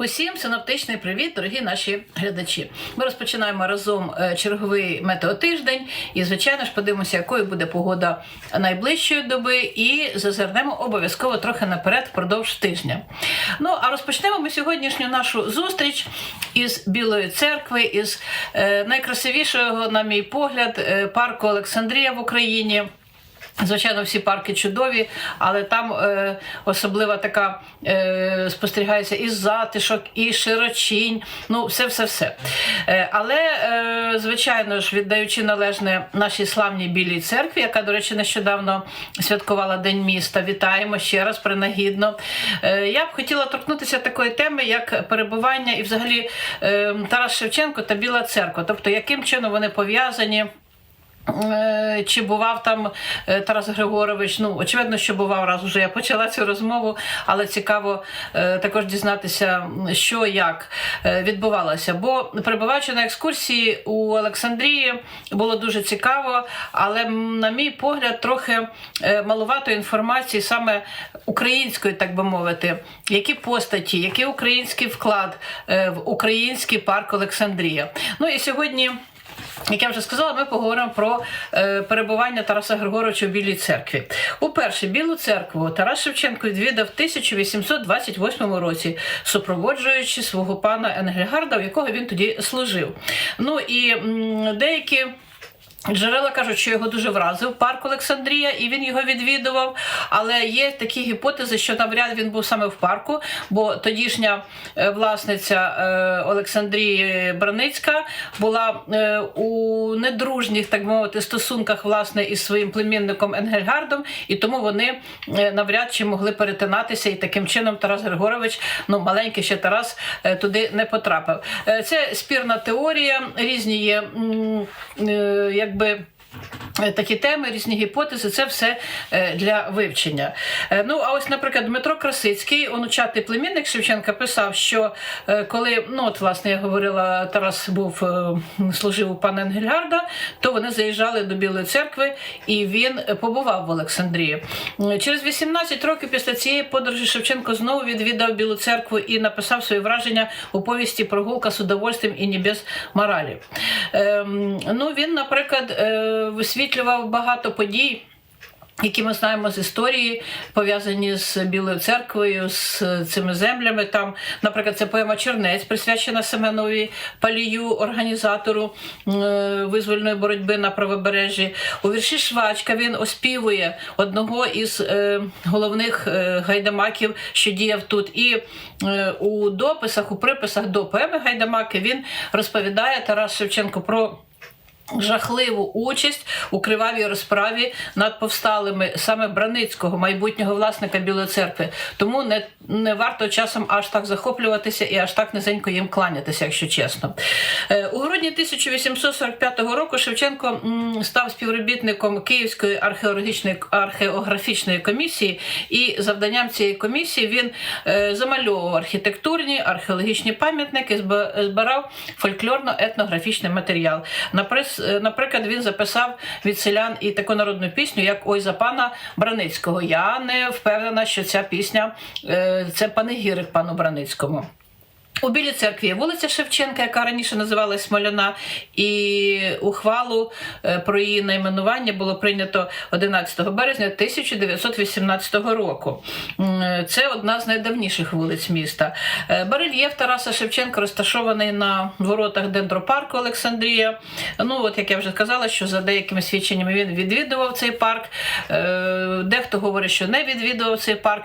Усім синоптичний привіт, дорогі наші глядачі. Ми розпочинаємо разом е, черговий метеотиждень і, звичайно ж, подивимося, якою буде погода найближчої доби, і зазирнемо обов'язково трохи наперед впродовж тижня. Ну а розпочнемо ми сьогоднішню нашу зустріч із Білої церкви, із е, найкрасивішого, на мій погляд, е, парку Олександрія в Україні. Звичайно, всі парки чудові, але там е, особлива така е, спостерігається і затишок, і широчінь, ну все, все, все. Е, але, е, звичайно ж, віддаючи належне нашій славній білій церкві, яка, до речі, нещодавно святкувала День міста. Вітаємо ще раз принагідно. Е, я б хотіла торкнутися такої теми, як перебування і взагалі е, Тарас Шевченко та Біла церква. Тобто, яким чином вони пов'язані. Е, Чи бував там е, Тарас Григорович? Ну, очевидно, що бував раз вже я почала цю розмову, але цікаво е, також дізнатися, що як відбувалося. Бо перебуваючи на екскурсії у Олександрії, було дуже цікаво, але на мій погляд, трохи маловато інформації саме української, так би мовити, які постаті, який український вклад в український парк Олександрія. Ну і сьогодні. Як я вже сказала, ми поговоримо про е, перебування Тараса Григоровича в Білій церкві. Уперше Білу церкву Тарас Шевченко відвідав в 1828 році, супроводжуючи свого пана Енгельгарда, в якого він тоді служив. Ну і деякі. Джерела кажуть, що його дуже вразив парк Олександрія, і він його відвідував. Але є такі гіпотези, що навряд він був саме в парку, бо тодішня е, власниця е, Олександрії Браницька була е, у недружніх, так мовити, стосунках власне із своїм племінником Енгельгардом, і тому вони навряд чи могли перетинатися. І таким чином Тарас Григорович, ну маленький ще Тарас, туди не потрапив. Це спірна теорія, різні є. е, якби. Е, Такі теми, різні гіпотези, це все е, для вивчення. Е, Ну, а ось, наприклад, Дмитро Красицький, онучатий племінник Шевченка, писав, що коли, ну от власне я говорила, Тарас був служив у пана Енгельгарда, то вони заїжджали до Білої церкви, і він побував в Олександрії. Через 18 років після цієї подорожі Шевченко знову відвідав Білу церкву і написав свої враження у повісті Прогулка з удовольствием і не без моралі. Ем, ну, він, наприклад, е, висвітлював багато подій. Які ми знаємо з історії, пов'язані з Білою церквою, з цими землями. Там, наприклад, це поема Чернець, присвячена Семенові Палію, організатору е, визвольної боротьби на правобережжі. У вірші Швачка він оспівує одного із е, головних е, гайдамаків, що діяв тут. І у дописах, у приписах до поеми Гайдамаки він розповідає Тарас Шевченко про. Жахливу участь у кривавій розправі над повсталими саме Браницького, майбутнього власника Білої церкви. Тому не, не варто часом аж так захоплюватися і аж так низенько їм кланятися, якщо чесно. Е, У грудні 1845 року Шевченко став співробітником Київської археологічної археографічної комісії, і завданням цієї комісії він е, замальовував архітектурні, археологічні пам'ятники, збирав фольклорно-етнографічний матеріал. Е, Наприклад, він записав від селян і таку народну пісню, як Ой за пана Браницького. Я не впевнена, що ця пісня е, це панегірик пану Браницькому. У Білій церкві вулиця Шевченка, яка раніше називалась Смоляна, і ухвалу е, про її найменування було прийнято 11 березня 1918 року. Е, Це одна з найдавніших вулиць міста. Е, Барельєф Тараса Шевченка розташований на воротах дендропарку Олександрія. Ну, от як я вже сказала, що за деякими свідченнями він відвідував цей парк. Дехто говорить, що не відвідував цей парк.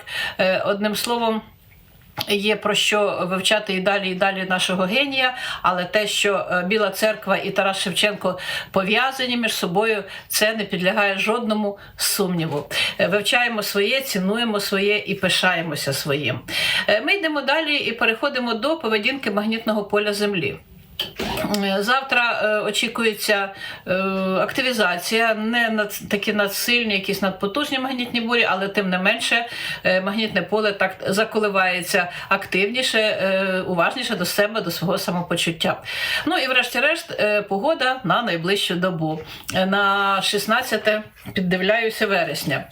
Одним словом. Є про що вивчати і далі, і далі нашого генія, але те, що е, Біла церква і Тарас Шевченко пов'язані між собою, це не підлягає жодному сумніву. Е, Вивчаємо своє, цінуємо своє і пишаємося своїм. Е, Ми йдемо далі і переходимо до поведінки магнітного поля Землі. Завтра е, очікується е, активізація, не над, такі надсильні, якісь надпотужні магнітні бурі, але тим не менше е, магнітне поле так заколивається активніше, е, уважніше до себе, до свого самопочуття. Ну і врешті-решт, е, погода на найближчу добу. Е, На 16 піддивляюся вересня.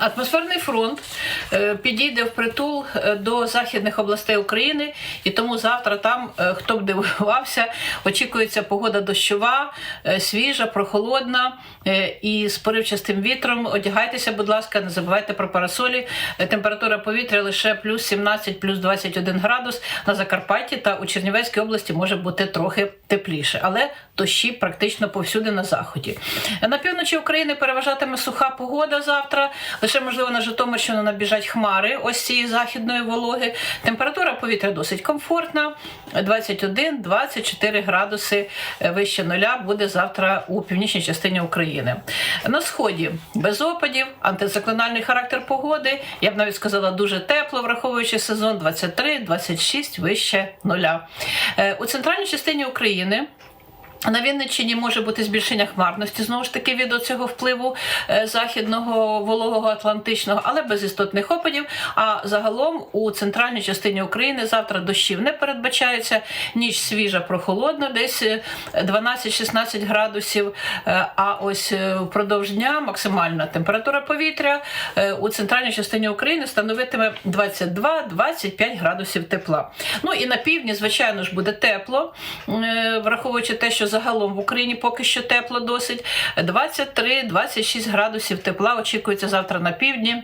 Атмосферний фронт е, підійде в притул е, до західних областей України, і тому завтра там, е, хто б дивувався, очікується погода дощова, свіжа, прохолодна і з поривчастим вітром. Одягайтеся, будь ласка, не забувайте про парасолі. Температура повітря лише плюс 17, плюс 21 градус на Закарпатті та у Чернівецькій області може бути трохи тепліше, але дощі практично повсюди на заході. На півночі України переважатиме суха погода завтра. Лише можливо на Житомирщину набіжать хмари ось цієї західної вологи. Температура повітря досить комфортна. 21-24 градуси е, вище нуля буде завтра у північній частині України. На сході без опадів, антициклональний характер погоди. Я б навіть сказала дуже тепло, враховуючи сезон 23-26 вище нуля. Е, У центральній частині України. На Вінниччині може бути збільшення хмарності знову ж таки від цього впливу е, західного вологого атлантичного, але без істотних опадів. А загалом у центральній частині України завтра дощів не передбачається. Ніч свіжа, прохолодна, десь е, 12-16 градусів. Е, А ось е, впродовж дня максимальна температура повітря е, у центральній частині України становитиме 22-25 градусів тепла. Ну і на півдні, звичайно ж, буде тепло, е, враховуючи те, що загалом в Україні поки що тепло досить. 23-26 градусів тепла очікується завтра на півдні.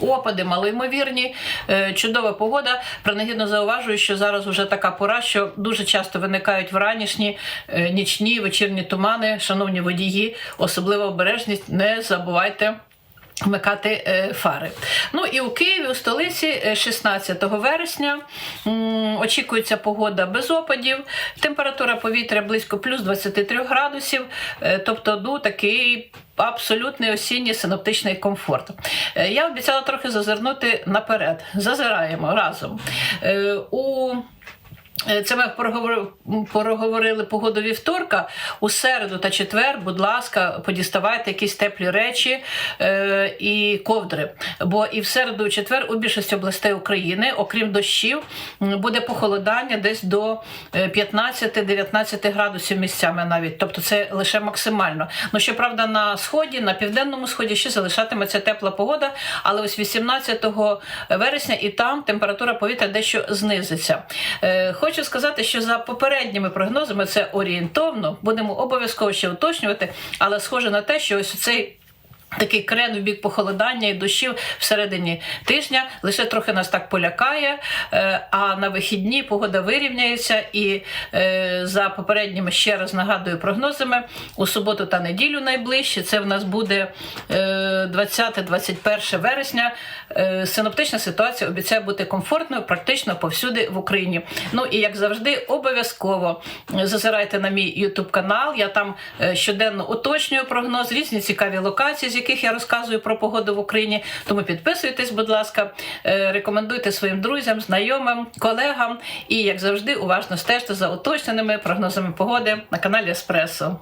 Опади малоймовірні, е, чудова погода. Принагідно зауважую, що зараз вже така пора, що дуже часто виникають вранішні, е, нічні, вечірні тумани. Шановні водії, особлива обережність, не забувайте. Вмикати е, фари. Ну і у Києві, у столиці, е, 16 вересня очікується погода без опадів, температура повітря близько плюс 23 градусів, е, тобто ну, такий абсолютний осінній синоптичний комфорт. Е, Я обіцяла трохи зазирнути наперед. Зазираємо разом. Е, У Е, Це ми проговорили, погоду вівторка. У середу та четвер, будь ласка, подіставайте якісь теплі речі е, і ковдри. Бо і в середу, і четвер у більшості областей України, окрім дощів, буде похолодання десь до е, 15-19 градусів місцями навіть. Тобто це лише максимально. Ну щоправда, на сході, на південному сході ще залишатиметься тепла погода, але ось 18 вересня і там температура повітря дещо знизиться. Е, Хочу сказати, що за попередніми прогнозами це орієнтовно, будемо обов'язково ще уточнювати, але схоже на те, що ось цей. Такий крен в бік похолодання і дощів всередині тижня лише трохи нас так полякає. е, А на вихідні погода вирівняється, і е, за попередніми ще раз нагадую прогнозами у суботу та неділю найближче. Це в нас буде е, 20-21 вересня. Е, Синоптична ситуація обіцяє бути комфортною практично повсюди в Україні. Ну і як завжди, обов'язково зазирайте на мій YouTube канал. Я там щоденно уточнюю прогноз, різні цікаві локації, яких я розказую про погоду в Україні. Тому підписуйтесь, будь ласка, е, рекомендуйте своїм друзям, знайомим, колегам. І як завжди, уважно стежте за уточненими прогнозами погоди на каналі Еспресо.